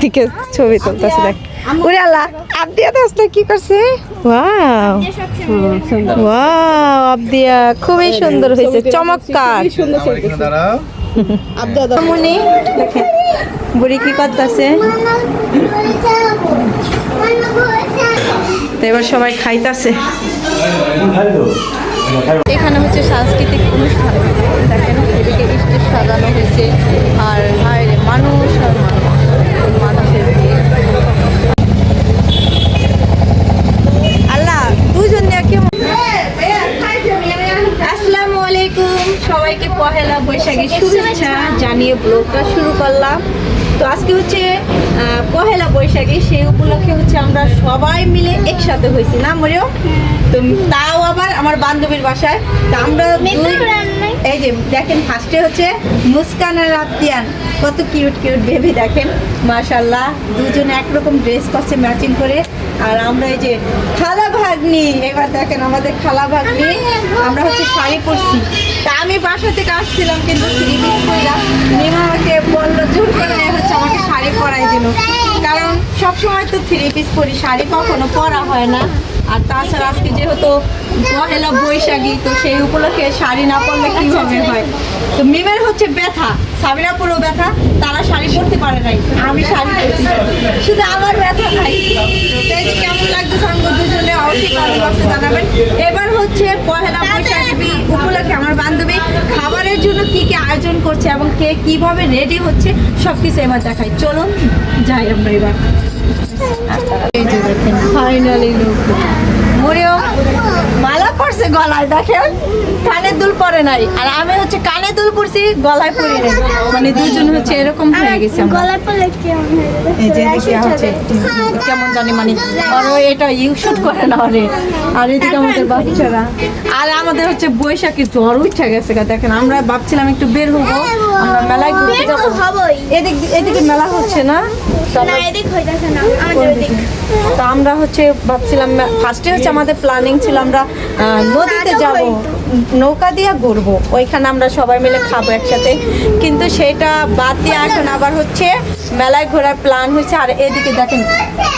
থেকে ছবি তুলতেছে দেখ। ওরে আল্লাহ আবদিয়া দাসটা কি করছে? ওয়াও ওয়াও আবদিয়া খুবই সুন্দর হয়েছে চমৎকার। মনি দেখেন বুড়ি কি করতেছে? তো এবার সবাই খাইতাছে। এখানে হচ্ছে সাংস্কৃতিক অনুষ্ঠান। দেখেন এদিকে স্টেজ সাজানো হয়েছে। আর বাইরে মানুষ আর মানুষ মানুষের ভিড়। আল্লাহ দুজন নিয়ে কেমন আসসালামু আলাইকুম সবাইকে পহেলা বৈশাখী শুভেচ্ছা জানিয়ে ব্লগটা শুরু করলাম তো আজকে হচ্ছে আহ, পহেলা বৈশাখী সেই উপলক্ষে হচ্ছে আমরা সবাই মিলে একসাথে হয়েছি। না মরিও তো তাও আবার আমার বান্ধবীর বাসায়। তো আমরা এই যে দেখেন ফার্স্টে হচ্ছে মুস্কান আর আতিয়ান। কত কিউট কিউট বেবি দেখেন। মাশাল্লাহ দুজনে একরকম ড্রেস করছে ম্যাচিং করে। আর আমরা এই যে খালা ভাগ্নি। এবার দেখেন আমাদের খালা ভাগ্নি। আমরা হচ্ছে শাড়ি পরছি। তা আমি বাসা থেকে আসছিলাম কিন্তু নিমা আমাকে বলল জোর করে হচ্ছে আমাকে শাড়ি পরাই দিল। কারণ সবসময় তো থ্রি পিস পরি শাড়ি কখনো পরা হয় না। আর তাছাড়া আজকে যেহেতু পহেলা বৈশাখী তো সেই উপলক্ষে শাড়ি না পরলে কীভাবে হয়? তো মিমের হচ্ছে ব্যথা সাবিরাপুরও ব্যথা তারা শাড়ি পরতে পারে নাই। আমি শাড়ি পরছি। শুধু আমার ব্যথা নাই। কেমন লাগছে সঙ্গ দুজনে অবশ্যই জানাবেন। এবার হচ্ছে পহেলা বৈশাখী খাবারের জন্য কি কি আয়োজন করছে এবং কে কীভাবে রেডি হচ্ছে সবকিছু এবার দেখাই। চলুন যাই আমরা এবার। ফাইনালি মরিও মালা পড়ছে গলায় দেখেন? কানে দুল পরে নাই। আর আমি হচ্ছে কানে দুল পরছি গলায় পরি নাই। মানে দুজন হচ্ছে এরকম হয়ে গেছে। গলায় পড়লে হয়ে? এই যে হচ্ছে কেমন জানি মানে আরও এটা ইউ শুট করে না আরে। আর এদিকে আমাদের বাচ্চারা। আর আমাদের হচ্ছে বৈশাখী জ্বর উঠে গেছে দেখেন। আমরা ভাবছিলাম একটু বের হব। আমরা মেলায় ঘুরতে যাব। এদিক এদিকে মেলা হচ্ছে না। তো আমরা- হচ্ছে ভাবছিলাম ফার্স্টে হচ্ছে আমাদের প্ল্যানিং ছিল আমরা নদীতে যাব। নৌকা দিয়ে ঘুরবো। ওইখানে আমরা সবাই মিলে খাব একসাথে। কিন্তু সেটা বাদ দিয়ে এখন আবার হচ্ছে মেলায় ঘোরার প্ল্যান হয়েছে। আর এদিকে দেখেন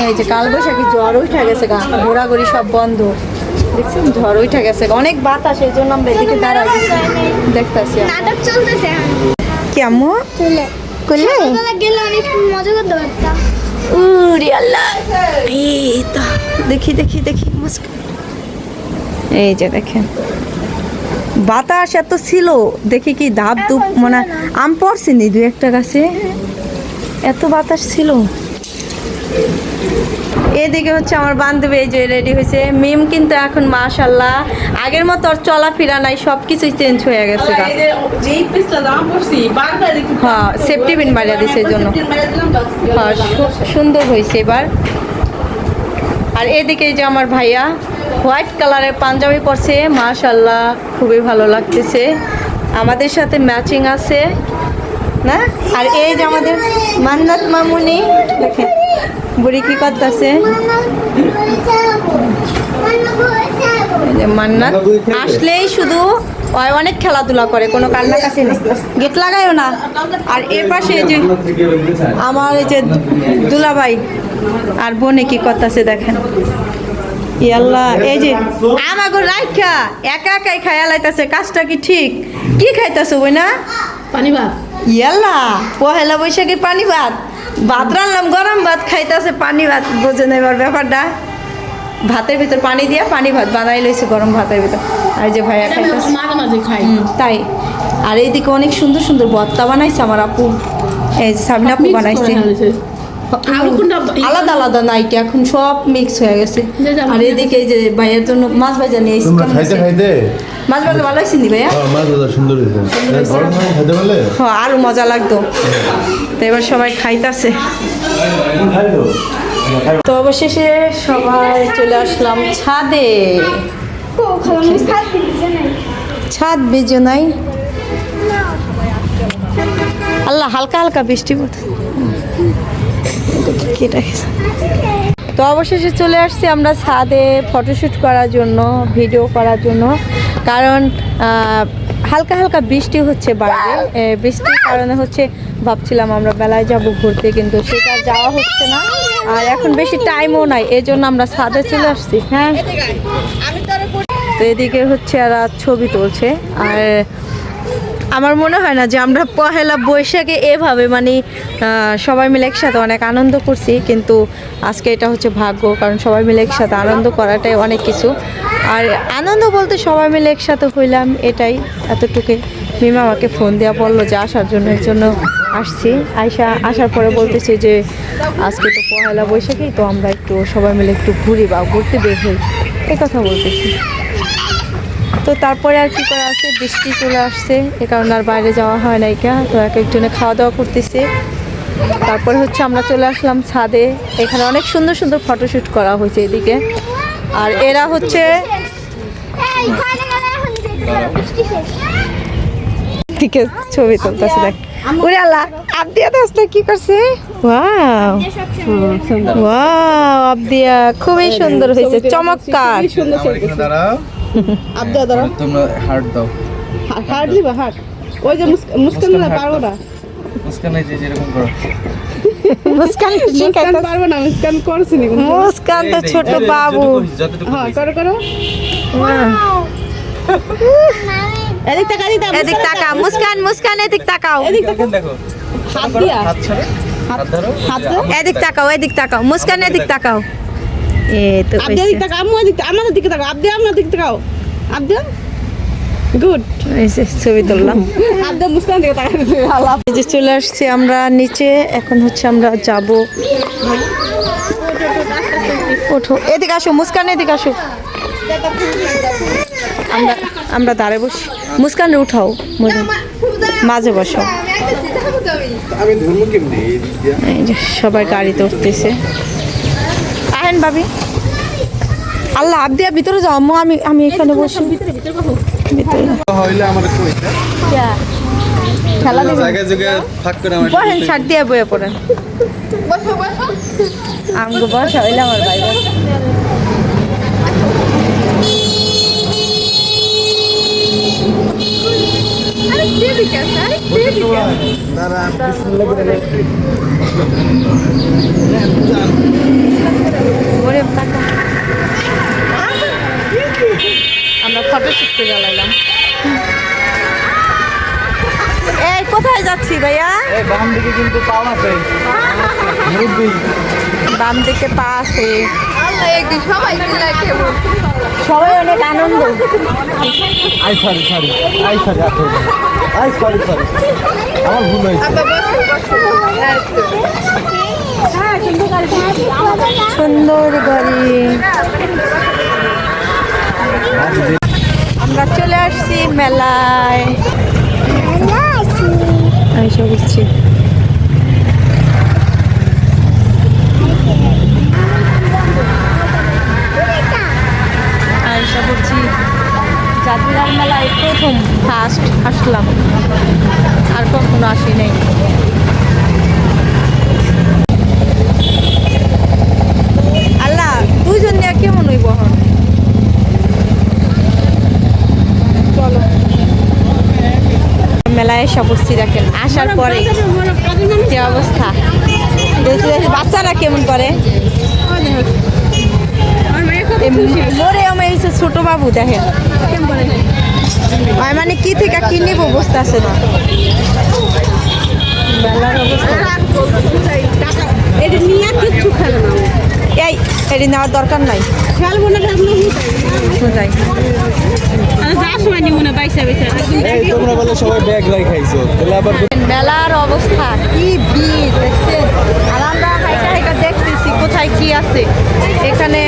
এই যে কালবৈশাখী জ্বর উঠে গেছে গা। ঘোরাঘুরি সব বন্ধ। দেখছেন? ঝড় উঠে গেছে অনেক বাতাস এই জন্য আমরা এদিকে দাঁড়াই দেখতেছি নাটক চলতেছে কেমন চলে। করলে গেলে অনেক মজা করতে পারতাম। উরি আল্লাহ। এই তো। দেখি দেখি দেখি। মুস্কান এই যে দেখেন। বাতাস এত ছিল দেখি কি ধাপ ধুপ মানে আম পড়ছি নি দু একটা গাছে? এত বাতাস ছিল। এদিকে হচ্ছে আমার বান্ধবী এই যে রেডি হয়েছে। মিম কিন্তু এখন মাশাল্লাহ আগের মতো আর চলাফেরা নাই সব কিছুই চেঞ্জ হয়ে গেছে হ্যাঁ সেফটি পিন বাড়িয়ে দিছে এই জন্য। হ্যাঁ সুন্দর হয়েছে এবার। আর এদিকে এই যে আমার ভাইয়া হোয়াইট কালারের পাঞ্জাবি পরছে মাশাল্লাহ খুবই ভালো লাগতেছে। আমাদের সাথে ম্যাচিং আছে, না? আর এই যে আমাদের মান্নাত মামুনি, দেখেন, বুড়ি কি করতেছে? মান্নাত, আসলেই শুধু অনেক খেলাধুলা করে, কোনো কান্নাকাছি নেই। গেট লাগাইও না। আর এ পাশে যে আমার এই যে দুলাভাই, আর বোনে কি করতেছে দেখেন। ইয়াল্লা এই যে রাইখা একা একাই খায়া লাইতাছে কাজটা কি ঠিক? কি খাইতাছে বই না পানি ভাত। ইয়াল্লা পহেলা বৈশাখে পানি ভাত। ভাত রান্নাম গরম ভাত খাইতাছে পানি ভাত বোঝে না এবার ব্যাপারটা। ভাতের ভিতর পানি দিয়া পানি ভাত বানাই লইছে গরম ভাতের ভিতর। আর এই যে ভাইয়া খাইতাছে। মাঝে মাঝে খাই। হুম, তাই। আর এইদিকে অনেক সুন্দর সুন্দর ভর্তা বানাইছে আমার আপু। এই যে সাবিনা আপু বানাইছে। আলাদা আলাদা নাইটি এখন সব মিক্স হয়ে গেছে। আর এদিকে এই যে ভাইয়ের জন্য মাছ ভাজা নিয়ে এসেছি খাইতে খাইতে? মাছ ভাজা ভালো হয়েছে নি ভাইয়া? হ্যাঁ, মাছ দাদা সুন্দর হয়েছে। পারলে? হ্যাঁ আরও মজা লাগতো। তো এবার সবাই খাইতাছে। তো অবশেষে সবাই চলে আসলাম ছাদে। নাই। ছাদ বেজে নাই। আল্লাহ হালকা হালকা বৃষ্টি পড়ছে। তো অবশেষে চলে আসছি আমরা ছাদে ফটোশ্যুট করার জন্য, ভিডিও করার জন্য। কারণ হালকা হালকা বৃষ্টি হচ্ছে বাইরে বৃষ্টির কারণে হচ্ছে ভাবছিলাম আমরা বেলায় যাব ঘুরতে, কিন্তু সেটা যাওয়া হচ্ছে না। আর এখন বেশি টাইমও নাই এই জন্য আমরা ছাদে চলে আসছি হ্যাঁ। তো এদিকে হচ্ছে আর ছবি তুলছে, আর আমার মনে হয় না যে আমরা পহেলা বৈশাখে এভাবে মানে সবাই মিলে একসাথে অনেক আনন্দ করছি, কিন্তু আজকে এটা হচ্ছে ভাগ্য, কারণ সবাই মিলে একসাথে আনন্দ করাটাই অনেক কিছু। আর আনন্দ বলতে সবাই মিলে একসাথে হইলাম, এটাই। এতটুকু মিমা আমাকে ফোন দেওয়া বলল যে আসার জন্য, এর জন্য আসছি। আইসা, আসার পরে বলতেছি যে, আজকে তো পহেলা বৈশাখী তো আমরা একটু সবাই মিলে একটু ঘুরি বা ঘুরতে বের হই। এই কথা বলতেছি। তো তারপরে আর কি করা আছে? বৃষ্টি চলে আসছে এ কারণে আর বাইরে যাওয়া হয় নাই কা তো এক একজনে খাওয়া দাওয়া করতেছে। তারপরে হচ্ছে আমরা চলে আসলাম ছাদে। এখানে অনেক সুন্দর সুন্দর ফটোশ্যুট করা হয়েছে এদিকে। আর এরা হচ্ছে। দিকে ছবি তুলতেছে দেখ। ওরে আল্লাহ আবদিয়া দাসটা কি করছে? ওয়াও। ওয়াও আবদিয়া খুবই সুন্দর হয়েছে চমৎকার। সুন্দর। আবদা দাঁড়া তোমরা হার্ট দাও। হাট দিবা হাট ওই যে মুস্ক- মুস্কান না পারব না। মুস্কান এই যে যেরকম করো। মুস্কান মুস্কান পারব না মুস্কান করছি নি মুস্কান তো ছোট বাবু। হ্যাঁ করো করো। এদিক দিতে এদিক তাকা মুস্কান মুস্কান এদিক তাকাও। এদিক দেখেন দেখো হাত দিয়া। হাত ছাড়ো হাত ধরো হাত এদিক তাকাও এদিক তাকাও মুস্কান এদিক তাকাও। এ তো আবদা দিক টাকা আম্মু দিক আমাদের দিকে তাকাও আবদা আপনার দিকে তাকাও আবদা? গুড ছবি তুললাম। আবদা মুস্কান দিকে তাকা আল্লাহ। এই যে চলে আসছি আমরা নিচে এখন হচ্ছে আমরা যাব। ওঠো এদিকে আসো মুস্কান এদিকে আসো। আমরা আমরা দাঁড়ে বসি। মুস্কান উঠাও মাঝে বসো। সবাই গাড়িতে উঠতেছে। ভাবি। আল্লাহ আবদিয়া ভিতরে যাও আম্মু আমি আমি এখানে বসে। ভিতরে হইলে আমার কইতে খেলা জায়গা জায়গায় ফাঁক করে আমার পড়েন ছাড় দিয়ে বয়ে পড়েন। আমগো বসা হইলে আমার ভাই বস। আমরা ফটো শুট করে এই কোথায় যাচ্ছি ভাইয়া? বাম দিকে কিন্তু পাও আছে। বাম দিকে পা আছে। সবাই অনেক আনন্দ। I sorry sorry I sorry আপনি আই সরি সরি আমার ভুল হয়েছে। সুন্দর গাড়ি। আমরা চলে আসছি মেলায়। আইসা আইসা বুঝছি জাদুরার মেলায় প্রথম ফার্স্ট আসলাম। আর কখনো আসি নাই। আল্লাহ দুইজন নিয়ে কেমন হইব এখন? চলো মেলায় এসে পড়ছি দেখেন আসার পরে কি অবস্থা? বাচ্চারা কেমন করে? বাবু দেখেন। মানে কি থেকে কি নিব বুঝতে আছে না? মেলার অবস্থা। এটা নিয়ে কিচ্ছু খেলে না এই এটি নেওয়ার দরকার নাই। খেলব না খেলব যাই মেলার অবস্থা কি ভিড় দেখছেন? আর আমরা হাইটা হাইটা দেখতেছি কোথায় কি আছে। এখানে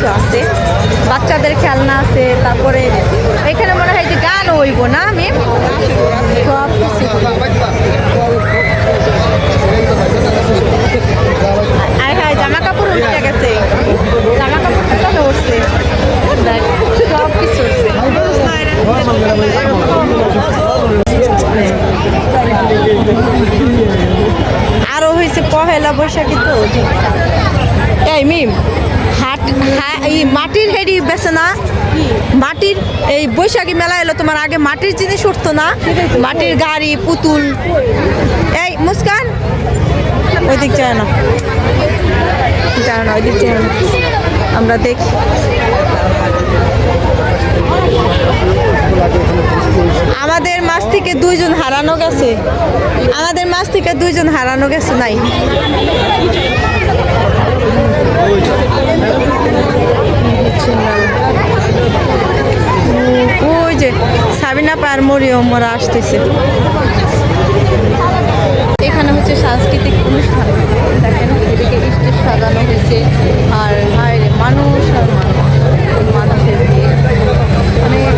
কিছু আছে। বাচ্চাদের খেলনা আছে, তারপরে এখানে মনে হয় যে গান হইব না, আমি? সব কিছু। হায় গেছে। সব কিছু আরও হয়েছে পহেলা বৈশাখী তো। এই মিম হাট হ্যাঁ এই মাটির হেডি বেছে না। মাটির এই বৈশাখী মেলা এলো তোমার আগে মাটির জিনিস উঠতো না। মাটির গাড়ি, পুতুল। এই মুস্কান ওই দিক যায় না। যায় না ওই দিক যায় না। আমরা দেখি। আমাদের মাছ থেকে দুইজন হারানো গেছে। আমাদের মাছ থেকে দুইজন হারানো গেছে নাই ওই যে মরিয়ম, ওরা আসতেছে। এখানে হচ্ছে সাংস্কৃতিক অনুষ্ঠান। দেখেন, এদিকে স্টেজ সাজানো হয়েছে। আর বাইরে মানুষ আর মানুষ মানুষের অনেক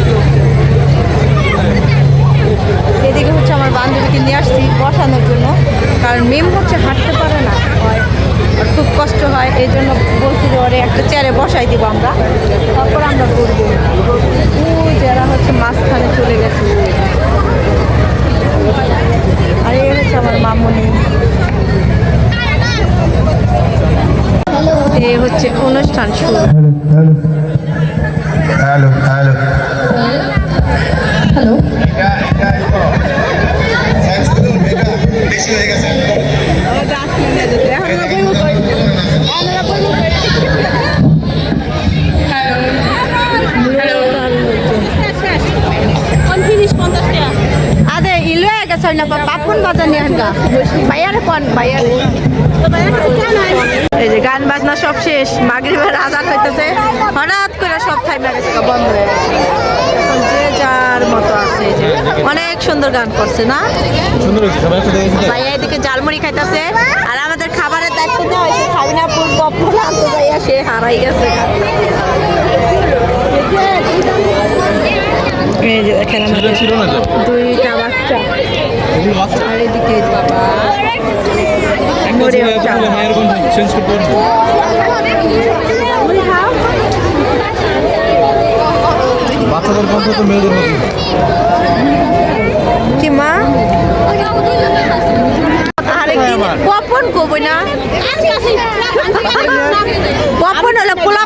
এদিকে হচ্ছে আমার বান্ধবীকে নিয়ে আসছি বসানোর জন্য। কারণ মেম হচ্ছে হাঁটতে পারে না। হয় খুব কষ্ট হয়। এই জন্য বলছি যে ওরে একটা চেয়ারে বসাই দিব আমরা। তারপর আমরা করব যারা হচ্ছে মাঝখানে চলে গেছে। আর এই হচ্ছে আমার মামনি। এই হচ্ছে অনুষ্ঠান শুরু। Hello hello. বেশি হয়ে ইলো না পাপন বাজার নিয়ে কোন এই যে গান বাজনা সব শেষ মাগরিবের আজান হইতেছে। হঠাৎ করে সব থাইমা গেছে বন্ধ হয়ে গেছে। যে যার মতো আছে যে। অনেক সুন্দর গান করছে না? ভাইয়া এদিকে জালমুড়ি খাইতেছে আর আমাদের খাবারের দায়িত্ব দেওয়া হয়েছে সাবিনাপুর পপুল আনতে যাইয়া সে হারাই গেছে। এই যে দেখেন দুইটা বাচ্চা। আর এদিকে বাবা চেঞ্জ করতে বাচ্চাদের কণ্ঠ তো মেয়েদের মতো কি মা? আরে কি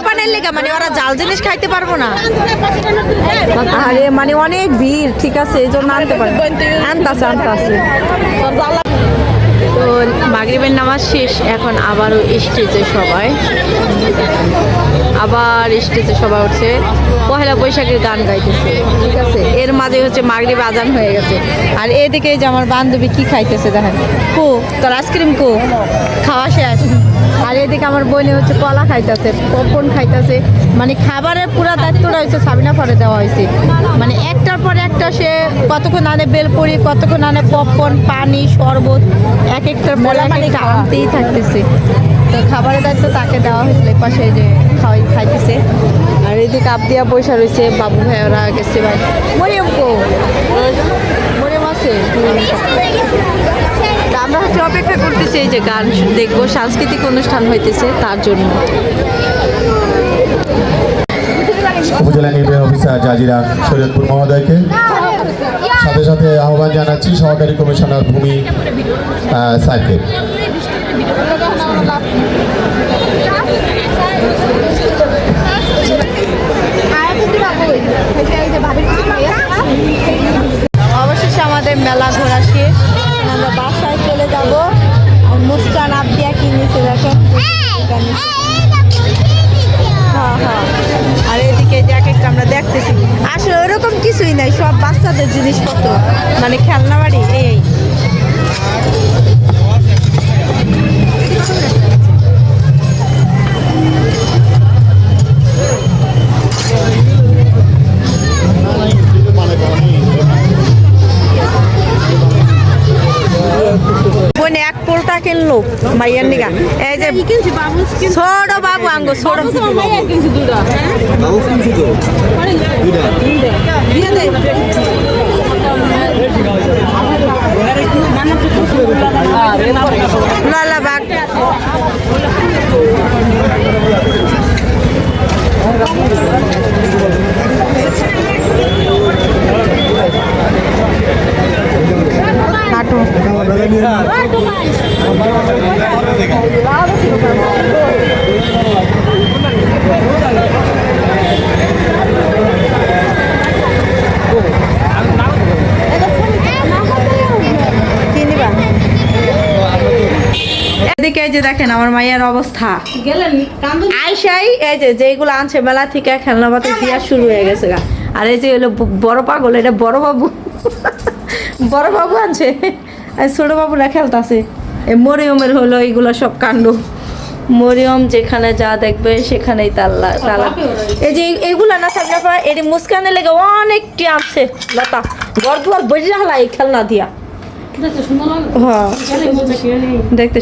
পানের মানে ওরা জাল জিনিস খাইতে পারব না। আরে মানে অনেক ভিড়, ঠিক আছে, এই জন্য আনতে পারব। আনতাছে আনতাছে। তো মাগরিবের নামাজ শেষ, এখন আবারও স্টেজে সবাই। আবার স্টেজে সবাই উঠছে। পহেলা বৈশাখের গান গাইতেছে, ঠিক আছে? এর মাঝে হচ্ছে মাগরিব আজান হয়ে গেছে। আর এদিকে যে আমার বান্ধবী কি খাইতেছে দেখেন? কো, তোর আইসক্রিম কো? খাওয়া শেষ। আর এদিকে আমার বোনে হচ্ছে কলা খাইতেছে পপকর্ন খাইতেছে। মানে খাবারের পুরো দায়িত্বটা হয়েছে সাবিনা পরে দেওয়া হয়েছে মানে একটার পর একটা সে কতক্ষণ আনে বেলপুরি কতক্ষণ আনে পপকর্ন পানি শরবত এক একটার পর এক একটা আনতেই থাকতেছে। তো খাবারের দায়িত্ব তাকে দেওয়া হয়েছিল পাশে যে খাওয়াই খাইতেছে। আর এদিকে আবদিয়া পয়সা রয়েছে বাবু ভাই ওরা গেছে ভাই। মরিয়ম কো? মরিয়ম আছে? করতেছি এই যে গান দেখব সাংস্কৃতিক অনুষ্ঠান হইতেছে তার জন্য। উপজেলা নির্বাহী অফিসার জাজিরা শরীয়তপুর মহোদয়কে সাথে সাথে আহ্বান জানাচ্ছি সহকারী কমিশনার ভূমি স্যারকে। অবশেষে আমাদের মেলা ঘোরা শেষ। আমরা বাসায় চলে যাব। হ্যাঁ হ্যাঁ। আর এদিকে যে আমরা দেখতেছি। আসলে ওরকম কিছুই নাই, সব বাচ্চাদের জিনিসপত্র। মানে খেলনা বাড়ি, এই। বোন এক পোলটা কিনলো মাইয়ার নিগা। এই যে ছোট বাবু আঙ্গো ছোট বাবু। কিনছি তো? এদিকে এই যে দেখেন আমার মায়ের অবস্থা। আইসাই, এই যে যেগুলো আনছে, মেলা থেকে খেলনা পাতি দিয়া শুরু হয়ে গেছে আর এই যে হলো বড় পাগল, এটা বড় বাবু। বড় বাবু আনছে। ছোট বাবুরা খেলতাছে। এই মরিয়মের হলো এইগুলো সব কাণ্ড। মরিয়ম যেখানে যা দেখবে সেখানেই তাল্লা তালা। এই যে এইগুলা না থাকলে পর এটি মুস্কানে লেগে অনেকটি আছে লতা ঘর দুয়ার বসে হালা এই খেলনা দিয়া। দেখতে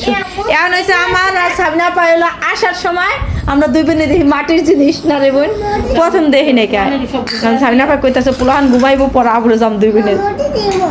এখন হয়েছে আমার আর সামনে পাইলো আসার সময়। আমরা দুই বোনে দেখি মাটির জিনিস। না রে বোন প্রথম দেখি নাকি কারণ সামনে পাই কইতাছে পুলাহান ঘুমাইবো পর আবরে যাম দুই বোনে। রুটি দিব